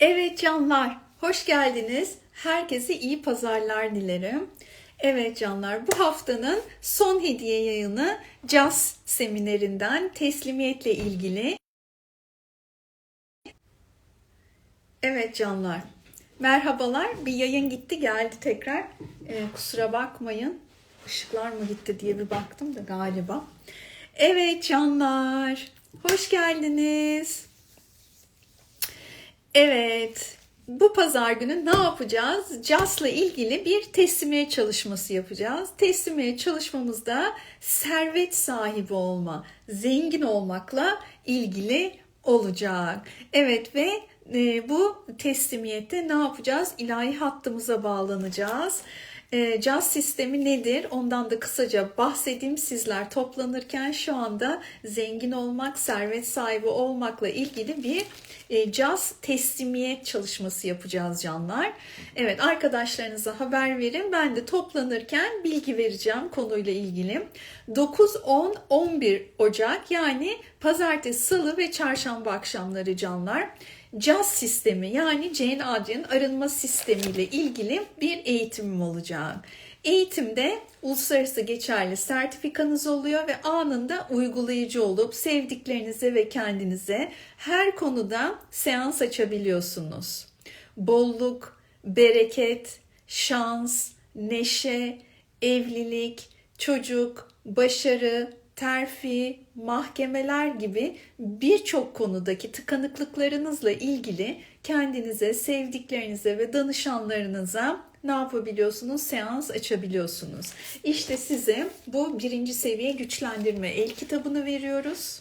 Evet canlar, hoş geldiniz. Herkese iyi pazarlar dilerim. Evet canlar, bu haftanın son hediye yayını Jazz seminerinden teslimiyetle ilgili. Evet canlar, merhabalar. Bir yayın gitti geldi tekrar. Ee, kusura bakmayın. Işıklar mı gitti diye bir baktım da galiba. Evet canlar, hoş geldiniz. Evet, bu pazar günü ne yapacağız? JAS'la ilgili bir teslimiye çalışması yapacağız. Teslimiye çalışmamızda servet sahibi olma, zengin olmakla ilgili olacak. Evet ve e, bu teslimiyette ne yapacağız? İlahi hattımıza bağlanacağız. E, caz sistemi nedir? Ondan da kısaca bahsedeyim. Sizler toplanırken şu anda zengin olmak, servet sahibi olmakla ilgili bir e, caz teslimiyet çalışması yapacağız canlar. Evet arkadaşlarınıza haber verin. Ben de toplanırken bilgi vereceğim konuyla ilgili. 9, 10, 11 Ocak yani pazartesi, salı ve çarşamba akşamları canlar. Caz sistemi yani Jane Adrian arınma sistemiyle ilgili bir eğitimim olacak. Eğitimde uluslararası geçerli sertifikanız oluyor ve anında uygulayıcı olup sevdiklerinize ve kendinize her konuda seans açabiliyorsunuz. Bolluk, bereket, şans, neşe, evlilik, çocuk, başarı, terfi, mahkemeler gibi birçok konudaki tıkanıklıklarınızla ilgili kendinize, sevdiklerinize ve danışanlarınıza ne yapabiliyorsunuz? Seans açabiliyorsunuz. İşte size bu birinci seviye güçlendirme el kitabını veriyoruz.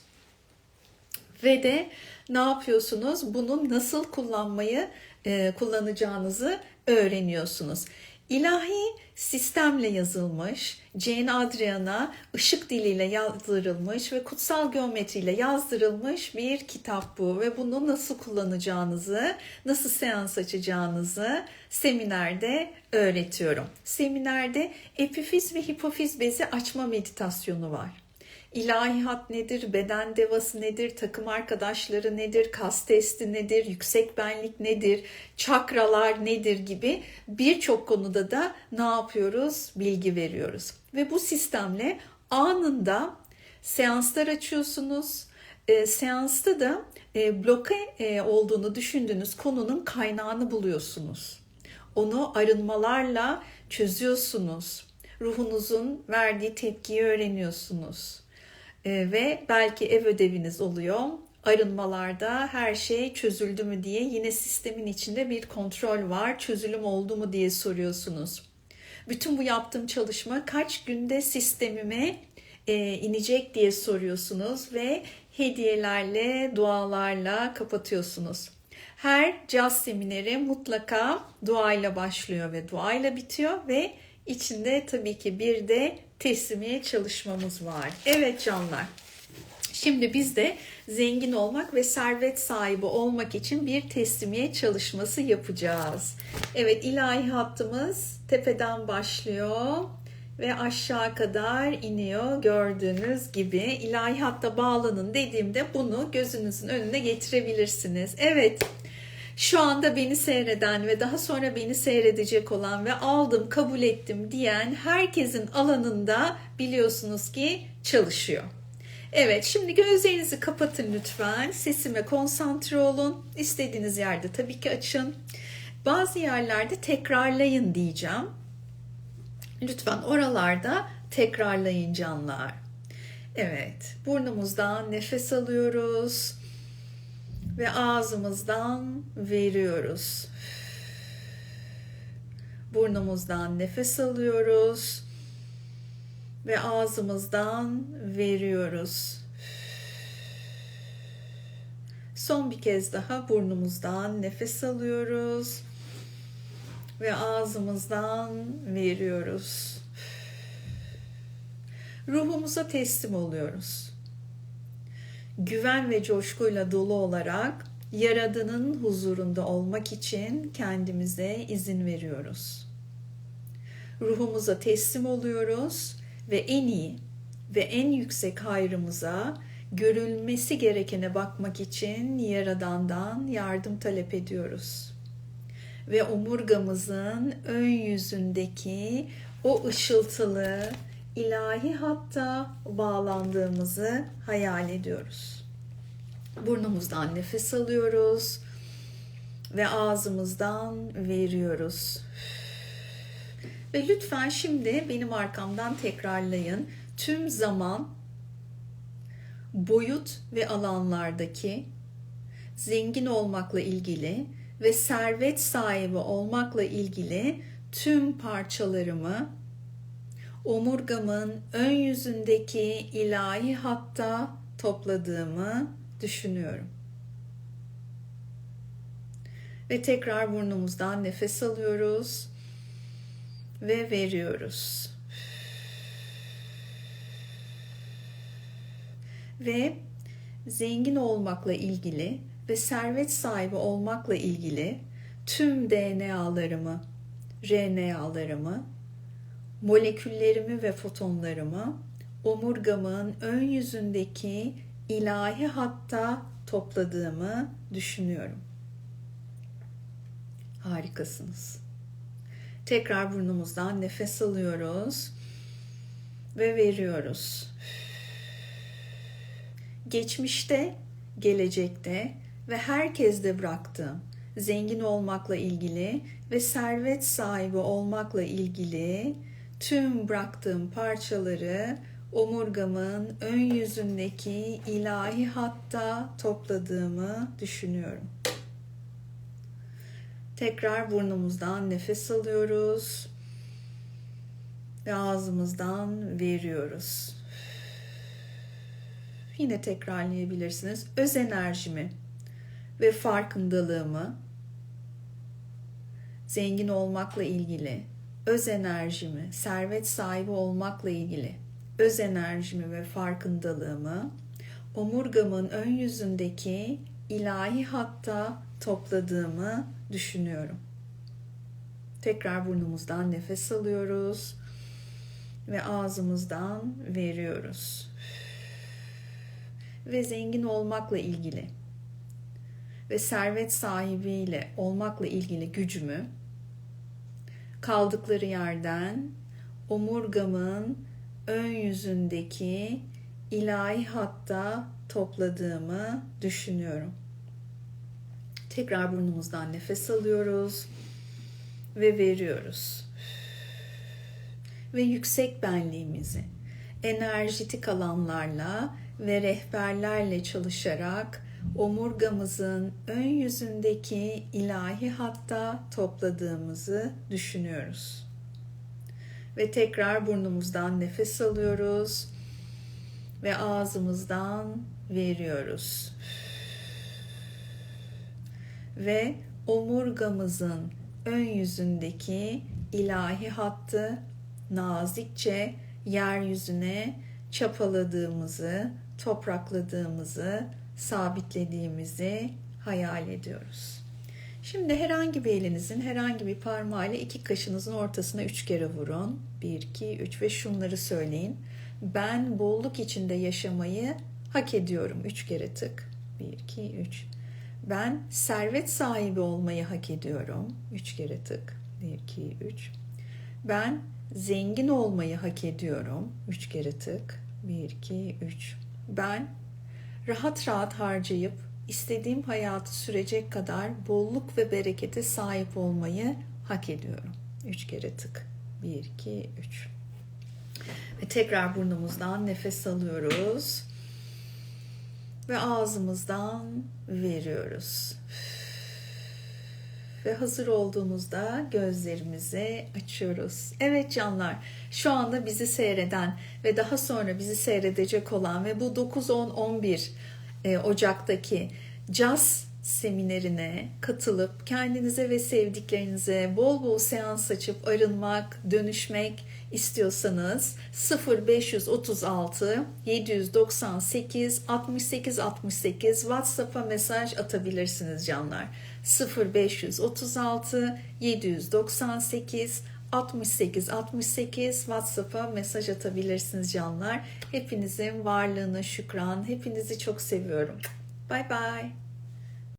Ve de ne yapıyorsunuz? Bunu nasıl kullanmayı e, kullanacağınızı öğreniyorsunuz. İlahi sistemle yazılmış, Jane Adrian'a ışık diliyle yazdırılmış ve kutsal geometriyle yazdırılmış bir kitap bu ve bunu nasıl kullanacağınızı, nasıl seans açacağınızı seminerde öğretiyorum. Seminerde epifiz ve hipofiz bezi açma meditasyonu var. İlahi hat nedir, beden devası nedir, takım arkadaşları nedir, kas testi nedir, yüksek benlik nedir, çakralar nedir gibi birçok konuda da ne yapıyoruz? Bilgi veriyoruz. Ve bu sistemle anında seanslar açıyorsunuz. E, seansta da e, bloke e, olduğunu düşündüğünüz konunun kaynağını buluyorsunuz. Onu arınmalarla çözüyorsunuz. Ruhunuzun verdiği tepkiyi öğreniyorsunuz ee, ve belki ev ödeviniz oluyor. Arınmalarda her şey çözüldü mü diye yine sistemin içinde bir kontrol var. Çözülüm oldu mu diye soruyorsunuz. Bütün bu yaptığım çalışma kaç günde sistemime e, inecek diye soruyorsunuz ve hediyelerle, dualarla kapatıyorsunuz. Her caz semineri mutlaka duayla başlıyor ve duayla bitiyor ve içinde tabii ki bir de teslimiye çalışmamız var. Evet canlar. Şimdi biz de zengin olmak ve servet sahibi olmak için bir teslimiye çalışması yapacağız. Evet ilahi hattımız tepeden başlıyor ve aşağı kadar iniyor gördüğünüz gibi. ilahi hatta bağlanın dediğimde bunu gözünüzün önüne getirebilirsiniz. Evet şu anda beni seyreden ve daha sonra beni seyredecek olan ve aldım, kabul ettim diyen herkesin alanında biliyorsunuz ki çalışıyor. Evet, şimdi gözlerinizi kapatın lütfen. Sesime konsantre olun. İstediğiniz yerde tabii ki açın. Bazı yerlerde tekrarlayın diyeceğim. Lütfen oralarda tekrarlayın canlar. Evet, burnumuzdan nefes alıyoruz ve ağzımızdan veriyoruz. Burnumuzdan nefes alıyoruz ve ağzımızdan veriyoruz. Son bir kez daha burnumuzdan nefes alıyoruz ve ağzımızdan veriyoruz. Ruhumuza teslim oluyoruz güven ve coşkuyla dolu olarak Yaradan'ın huzurunda olmak için kendimize izin veriyoruz. Ruhumuza teslim oluyoruz ve en iyi ve en yüksek hayrımıza görülmesi gerekene bakmak için Yaradan'dan yardım talep ediyoruz. Ve omurgamızın ön yüzündeki o ışıltılı ilahi hatta bağlandığımızı hayal ediyoruz. Burnumuzdan nefes alıyoruz ve ağzımızdan veriyoruz. Ve lütfen şimdi benim arkamdan tekrarlayın. Tüm zaman, boyut ve alanlardaki zengin olmakla ilgili ve servet sahibi olmakla ilgili tüm parçalarımı omurgamın ön yüzündeki ilahi hatta topladığımı düşünüyorum. Ve tekrar burnumuzdan nefes alıyoruz ve veriyoruz. Ve zengin olmakla ilgili ve servet sahibi olmakla ilgili tüm DNA'larımı, RNA'larımı, moleküllerimi ve fotonlarımı omurgamın ön yüzündeki ilahi hatta topladığımı düşünüyorum. Harikasınız. Tekrar burnumuzdan nefes alıyoruz ve veriyoruz. Geçmişte, gelecekte ve herkeste bıraktığım zengin olmakla ilgili ve servet sahibi olmakla ilgili tüm bıraktığım parçaları omurgamın ön yüzündeki ilahi hatta topladığımı düşünüyorum. Tekrar burnumuzdan nefes alıyoruz ve ağzımızdan veriyoruz. Yine tekrarlayabilirsiniz. Öz enerjimi ve farkındalığımı zengin olmakla ilgili, öz enerjimi, servet sahibi olmakla ilgili öz enerjimi ve farkındalığımı omurgamın ön yüzündeki ilahi hatta topladığımı düşünüyorum. Tekrar burnumuzdan nefes alıyoruz ve ağzımızdan veriyoruz. Ve zengin olmakla ilgili ve servet sahibiyle olmakla ilgili gücümü kaldıkları yerden omurgamın ön yüzündeki ilahi hatta topladığımı düşünüyorum. Tekrar burnumuzdan nefes alıyoruz ve veriyoruz. Ve yüksek benliğimizi enerjitik alanlarla ve rehberlerle çalışarak omurgamızın ön yüzündeki ilahi hatta topladığımızı düşünüyoruz. Ve tekrar burnumuzdan nefes alıyoruz ve ağzımızdan veriyoruz. Ve omurgamızın ön yüzündeki ilahi hattı nazikçe yeryüzüne çapaladığımızı, toprakladığımızı, sabitlediğimizi hayal ediyoruz. Şimdi herhangi bir elinizin herhangi bir parmağıyla iki kaşınızın ortasına üç kere vurun. Bir, iki, üç ve şunları söyleyin. Ben bolluk içinde yaşamayı hak ediyorum. Üç kere tık. Bir, iki, üç. Ben servet sahibi olmayı hak ediyorum. Üç kere tık. Bir, iki, üç. Ben zengin olmayı hak ediyorum. Üç kere tık. Bir, iki, üç. Ben rahat rahat harcayıp istediğim hayatı sürecek kadar bolluk ve berekete sahip olmayı hak ediyorum. Üç kere tık. Bir, iki, üç. Ve tekrar burnumuzdan nefes alıyoruz. Ve ağzımızdan veriyoruz. Ve hazır olduğumuzda gözlerimizi açıyoruz. Evet canlar, şu anda bizi seyreden ve daha sonra bizi seyredecek olan ve bu 9 10 11 e, Ocak'taki Jazz seminerine katılıp kendinize ve sevdiklerinize bol bol seans açıp arınmak, dönüşmek istiyorsanız 0536 798 68 68 WhatsApp'a mesaj atabilirsiniz canlar. 0536 798 68 68 WhatsApp'a mesaj atabilirsiniz canlar. Hepinizin varlığına şükran. Hepinizi çok seviyorum. Bay bay.